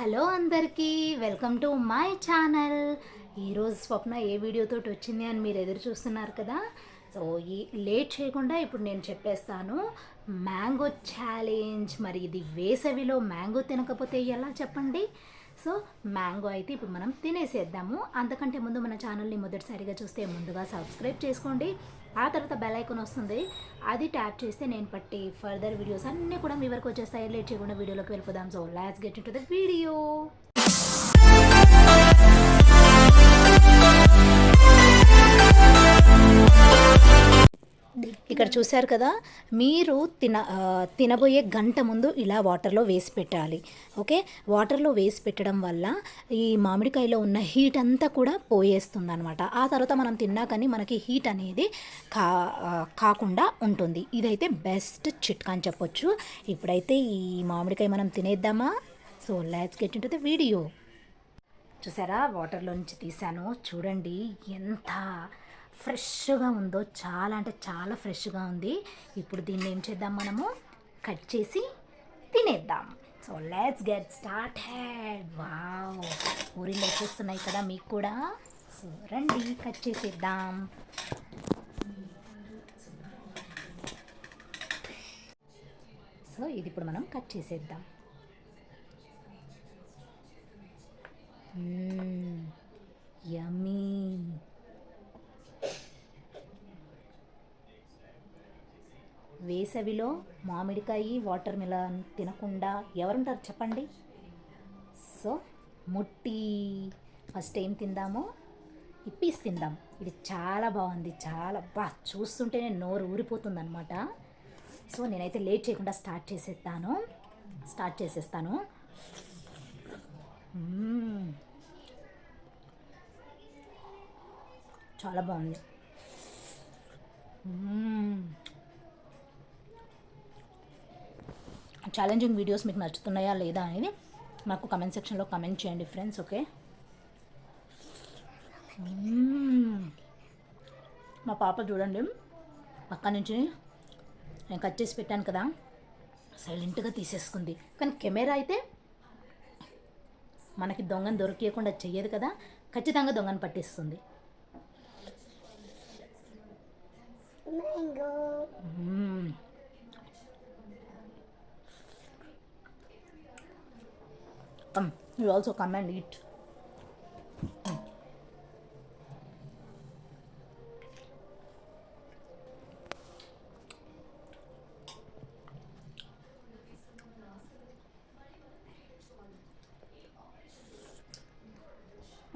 Hello అందరికీ welcome to my channel. ఈరోజు స్వప్న ఏ వీడియోతో వచ్చింది అని మీరు ఎదురు చూస్తున్నారు కదా? సో ఈ లేట్ చేయకుండా ఇప్పుడు నేను చెప్పేస్తాను. Mango challenge. మరి ఇది వేసవిలో మ్యాంగో తినకపోతే ఎలా చెప్పండి? సో మ్యాంగో అయితే ఇప్పుడు మనం తినేసేద్దాము. అంతకంటే ముందు మన ఛానల్ని మొదటిసారిగా చూస్తే ముందుగా సబ్స్క్రైబ్ చేసుకోండి. ఆ తర్వాత బెల్ ఐకాన్ వస్తుంది. అది ట్యాప్ చేస్తే నేను పట్టి ఫర్దర్ వీడియోస్ అన్నీ కూడా మీ వరకు వచ్చేస్తాయి. లేట్ చేయకుండా వీడియోలోకి వెళ్ళిపోదాం. So let's get into the video ఇక్కడ చూశారు కదా మీరు తిన తినబోయే గంట ముందు ఇలా వాటర్లో వేసి పెట్టాలి. ఓకే? వాటర్లో వేసి పెట్టడం వల్ల ఈ మామిడికాయలో ఉన్న హీట్ అంతా కూడా పోయేస్తుంది అనమాట ఆ తర్వాత మనం తిన్నా కానీ మనకి హీట్ అనేది కా కాకుండా ఉంటుంది. ఇదైతే బెస్ట్ చిట్కా అని చెప్పొచ్చు. ఇప్పుడైతే ఈ మామిడికాయ మనం తినేద్దామా? So let's get into the video చూసారా? వాటర్లో నుంచి తీసాను చూడండి ఎంత ఫ్రెష్గా ఉందో చాలా అంటే చాలా ఫ్రెష్గా ఉంది. ఇప్పుడు దీన్ని ఏం చేద్దాం మనము? కట్ చేసి తినేద్దాం. So let's get started wow ఊరిలో వచ్చేస్తున్నాయి కదా మీకు కూడా. సో రండి కట్ చేసేద్దాం. సో ఇది ఇప్పుడు మనం కట్ చేసేద్దాం యమ్మీ వేసవిలో మామిడికాయ వాటర్ మిలన్ తినకుండా ఎవరుంటారు చెప్పండి? సో ముట్టి ఫస్ట్ ఏం తిందామో? ఇప్పీస్ తిందాం. ఇది చాలా బాగుంది చాలా బా చూస్తుంటేనే నోరు ఊరిపోతుంది అనమాట సో నేనైతే లేట్ చేయకుండా స్టార్ట్ చేసేస్తాను. స్టార్ట్ చేసేస్తాను. చాలా బాగుంది. ఛాలెంజింగ్ వీడియోస్ మీకు నచ్చుతున్నాయా లేదా అనేది నాకు కమెంట్ సెక్షన్లో కమెంట్ చేయండి ఫ్రెండ్స్ ఓకే. మా పాప చూడండి పక్క నుంచి నేను కట్ చేసి పెట్టాను కదా సైలెంట్గా తీసేసుకుంది కానీ కెమెరా అయితే మనకి దొంగను దొరికియకుండా చెయ్యదు కదా ఖచ్చితంగా దొంగను పట్టిస్తుంది మ్మ్. Come, you also come and eat.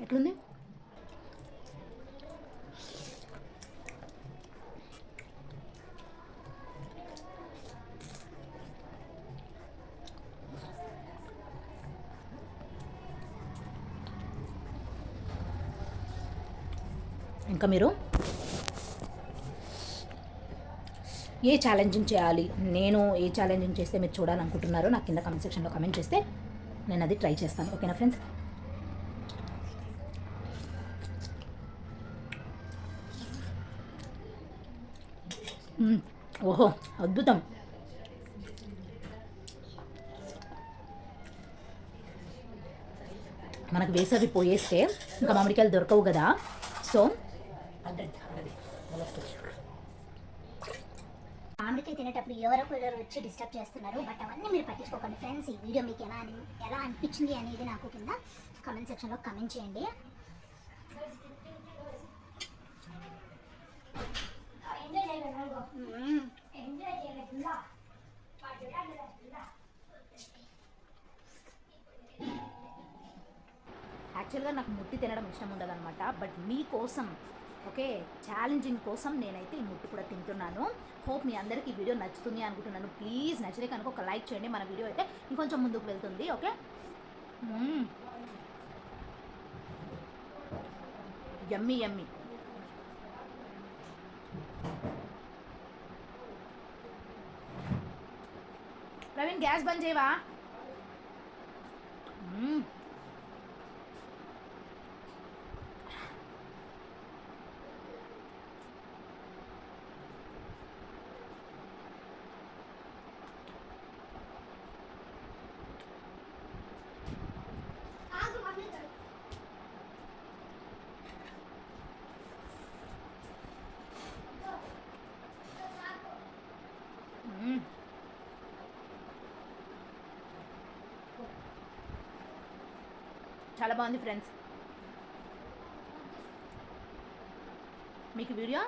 ఎట్లుంది ఇంకా మీరు? ఏ ఛాలెంజింగ్ చేయాలి? నేను ఏ ఛాలెంజింగ్ చేస్తే మీరు చూడాలనుకుంటున్నారో నాకు కింద కమెంట్ సెక్షన్లో కమెంట్ చేస్తే నేను అది ట్రై చేస్తాను. ఓకేనా ఫ్రెండ్స్ hmm. ఓహో అద్భుతం. మనకు వేసవి పోయేస్తే ఇంకా మామిడికాయలు దొరకవు కదా. సో మామిడికాయ తినేటప్పుడు ఎవరో ఒకరు వచ్చి డిస్టర్బ్ చేస్తున్నారు. బట్ అవన్నీ మీరు పట్టించుకోకండి ఫ్రెండ్స్ ఈ వీడియో మీకు ఎలా అని ఎలా అనిపించింది అనేది నాకు కింద కమెంట్ సెక్షన్లో కమెంట్ చేయండి. యాక్చువల్గా నాకు ముట్టి తినడం ఇష్టం ఉండదు అనమాట బట్ మీకోసం ఓకే ఛాలెంజింగ్ కోసం నేనైతే ఈ ముట్టు కూడా తింటున్నాను. హోప్ మీ అందరికీ ఈ వీడియో నచ్చుతుంది అనుకుంటున్నాను. ప్లీజ్ నచ్చితే కనుక ఒక లైక్ చేయండి. మన వీడియో అయితే ఇంకొంచెం ముందుకు వెళ్తుంది. Okay? Yummy yummy Praveen gas బంద్ చేయవా? చాలా బాగుంది ఫ్రెండ్స్ మీకు వీడియో?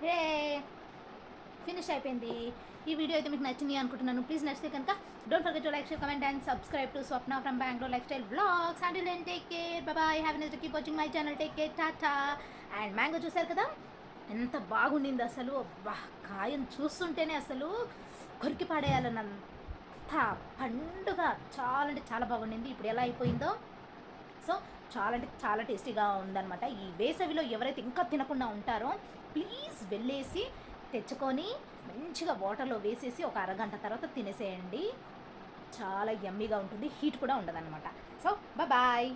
హే ఫినిష్ అయిపోయింది. ఈ వీడియో అయితే మీకు నచ్చింది అనుకుంటున్నాను. ప్లీజ్ నచ్చితే కనుక don't forget to like share comment and subscribe to Swapna from Bangalore lifestyle blogs and then take care bye have nice keep watching my channel take care tata and mango చూసారు కదా? ఎంత బాగుండింది అసలు. అబ్బా కాయం చూస్తుంటేనే అసలు కొరికి పాడేయాలన్నంత పండుగ. చాలా అంటే చాలా బాగుండింది. ఇప్పుడు ఎలా అయిపోయిందో. సో చాలా అంటే చాలా టేస్టీగా ఉందన్నమాట. ఈ వేసవిలో ఎవరైతే ఇంకా తినకుండా ఉంటారో ప్లీజ్ వెళ్ళేసి తెచ్చుకొని మంచిగా వాటర్లో వేసేసి ఒక అరగంట తర్వాత తినేసేయండి. చాలా ఎమ్మీగా ఉంటుంది. హీట్ కూడా ఉండదన్నమాట. So bye